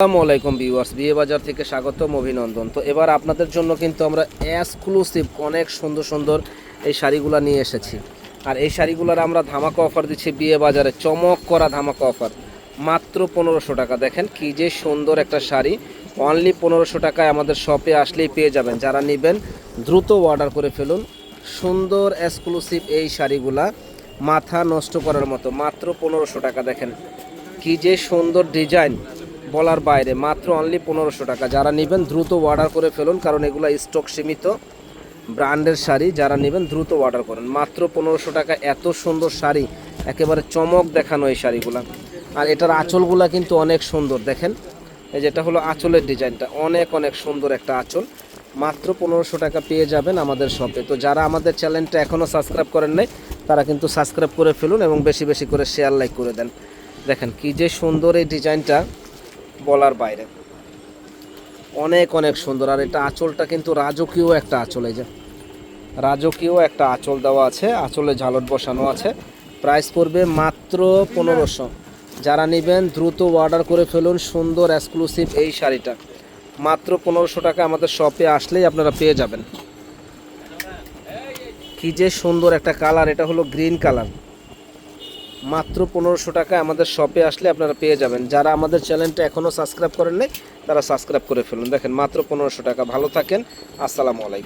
আসসালামু আলাইকুম ভিউয়ার্স বিয়ে বাজার থেকে স্বাগতম, অভিনন্দন। তো এবার আপনাদের জন্য কিন্তু আমরা এক্সক্লুসিভ অনেক সুন্দর সুন্দর এই শাড়িগুলো নিয়ে এসেছি। আর এই শাড়িগুলোর আমরা ধামাকা অফার দিচ্ছি বিয়ে বাজারে চমক করা ধামাকা অফার মাত্র পনেরোশো টাকা। দেখেন কি যে সুন্দর একটা শাড়ি। অনলি পনেরোশো টাকায় আমাদের শপে আসলেই পেয়ে যাবেন। যারা নেবেন, দ্রুত অর্ডার করে ফেলুন। সুন্দর এক্সক্লুসিভ এই শাড়িগুলা মাথা নষ্ট করার মতো। মাত্র পনেরোশো টাকা। দেখেন কি যে সুন্দর ডিজাইন বলার বাইরে, মাত্র অনলি পনেরোশো টাকা। যারা নেবেন দ্রুত অর্ডার করে ফেলুন, কারণ এগুলো স্টক সীমিত ব্র্যান্ডের শাড়ি, যারা নেবেন দ্রুত অর্ডার করেন। মাত্র পনেরোশো টাকা, এত সুন্দর শাড়ি, একেবারে চমক দেখানো এই শাড়িগুলা। আর এটার আঁচলগুলা কিন্তু অনেক সুন্দর, দেখেন। এই যেটা হলো আঁচলের ডিজাইনটা, অনেক অনেক সুন্দর একটা আঁচল। মাত্র পনেরোশো টাকা পেয়ে যাবেন আমাদের শপে তো যারা আমাদের চ্যানেলটা এখনও সাবস্ক্রাইব করেন নাই, তারা কিন্তু সাবস্ক্রাইব করে ফেলুন এবং বেশি বেশি করে শেয়ার লাইক করে দেন। দেখেন কি যে সুন্দর এই ডিজাইনটা। বলার বাইরে। অনেক অনেক সুন্দর। আর এটা আঁচলটা কিন্তু রাজকীয় একটা আঁচল, এই যে। রাজকীয় একটা আঁচল দেওয়া আছে, আঁচলে ঝালট বসানো আছে। প্রাইস পড়বে মাত্র পনেরোশো। যারা নেবেন, দ্রুত অর্ডার করে ফেলুন সুন্দর এক্সক্লুসিভ এই শাড়িটা। মাত্র পনেরোশো টাকা আমাদের শপে আসলেই আপনারা পেয়ে যাবেন। কি যে সুন্দর একটা কালার এটা হলো গ্রিন কালার মাত্র পনেরোশো টাকা আমাদের শপে আসলে আপনারা পেয়ে যাবেন। যারা আমাদের চ্যানেলটা এখনও সাবস্ক্রাইব করেন নাই তারা সাবস্ক্রাইব করে ফেলুন। দেখেন, মাত্র পনেরোশো টাকা। ভালো থাকেন, আসসালামু আলাইকুম।